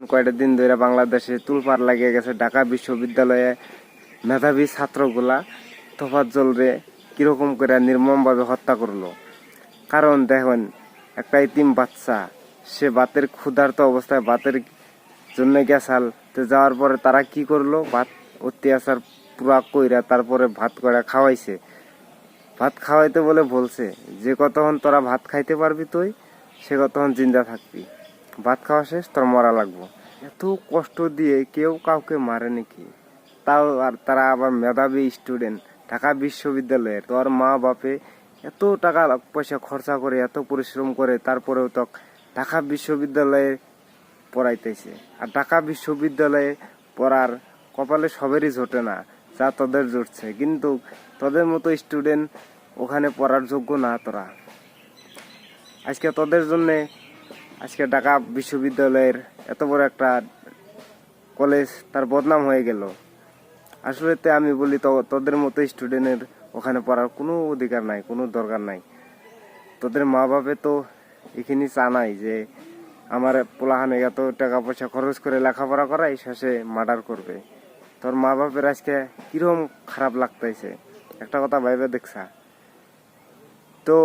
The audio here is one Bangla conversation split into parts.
কয়টা দিন ধরে বাংলাদেশে তুলপার লাগিয়ে গেছে ঢাকা বিশ্ববিদ্যালয়ে মেধাবী ছাত্রগুলা তোফাজ্জল রে কীরকম করে নির্মমভাবে হত্যা করল। কারণ দেখেন, একটা ইতিম বাচ্চা, সে বাতের ক্ষুধার্ত অবস্থায় বাতের জন্য গেছাল, তো যাওয়ার পরে তারা কি করল? ভাত অত্যাচার পুরা কইরা তারপরে ভাত করে খাওয়াইছে। ভাত খাওয়াইতে বলে বলছে, যে কতক্ষণ তোরা ভাত খাইতে পারবি তুই, সে কতক্ষণ জিন্দা থাকবি। ভাত খাওয়া শেষ, তোর মরা লাগবো। এত কষ্ট দিয়ে কেউ কাউকে মারে নাকি? তাও আর তারা আবার মেধাবী স্টুডেন্ট ঢাকা বিশ্ববিদ্যালয়ের। তোর মা বাপে এত টাকা পয়সা খরচা করে, এত পরিশ্রম করে তারপরেও তো ঢাকা বিশ্ববিদ্যালয়ে পড়াইতেছে। আর ঢাকা বিশ্ববিদ্যালয়ে পড়ার কপালে সবেরই জোটে না, যা তোদের জুটছে। কিন্তু তোদের মতো স্টুডেন্ট ওখানে পড়ার যোগ্য না তোরা। আজকে তোদের জন্যে আজকে ঢাকা বিশ্ববিদ্যালয়ের এত বড় একটা কলেজ, তার বদনাম হয়ে গেল। আসলে তো আমি বলি তোদের মতো স্টুডেন্টের ওখানে পড়ার কোনো অধিকার নাই, কোনো দরকার নাই। তোদের মা বাপে তো এখানে চা নাই যে, আমার পোলাহানে এত টাকা পয়সা খরচ করে লেখাপড়া করাই শেষে মার্ডার করবে। তোর মা বাপের আজকে কীরকম খারাপ লাগতেছে? একটা কথা ভাইবে দেখছা। তো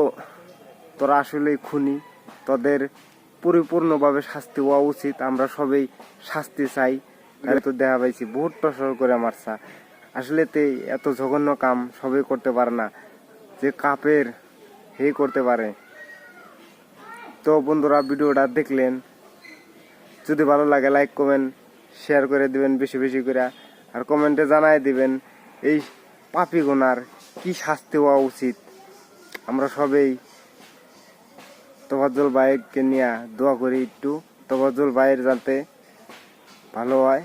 তোরা আসলে খুনি, তোদের পরিপূর্ণভাবে শাস্তি হওয়া উচিত, আমরা সবাই শাস্তি চাই। তো দেখা পাইছি, বহুত টসর করে মারছা আসলে তে এত জঘন্য কাম সবাই করতে পারে না, যে কাপের হে করতে পারে। তো বন্ধুরা, ভিডিওটা দেখলেন। যদি ভালো লাগে লাইক কমেন্ট শেয়ার করে দিবেন বেশি বেশি করে। আর কমেন্টে জানাই দিবেন, এই পাপি গোনার কি শাস্তি হওয়া উচিত? আমরা সবাই তোফাজ্জল ভাইকে নিয়ে দোয়া করি একটু। তোফাজ্জল ভাইয়ের যাতে ভালো হয়।